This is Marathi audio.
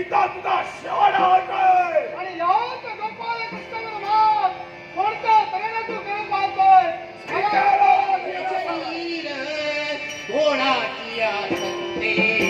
गीतांचा शेवट होत आणि याच गोपाळ कृष्ण भगवान कोणत्या तऱ्हेने तू करत पाहतोय कोणाची आनंदी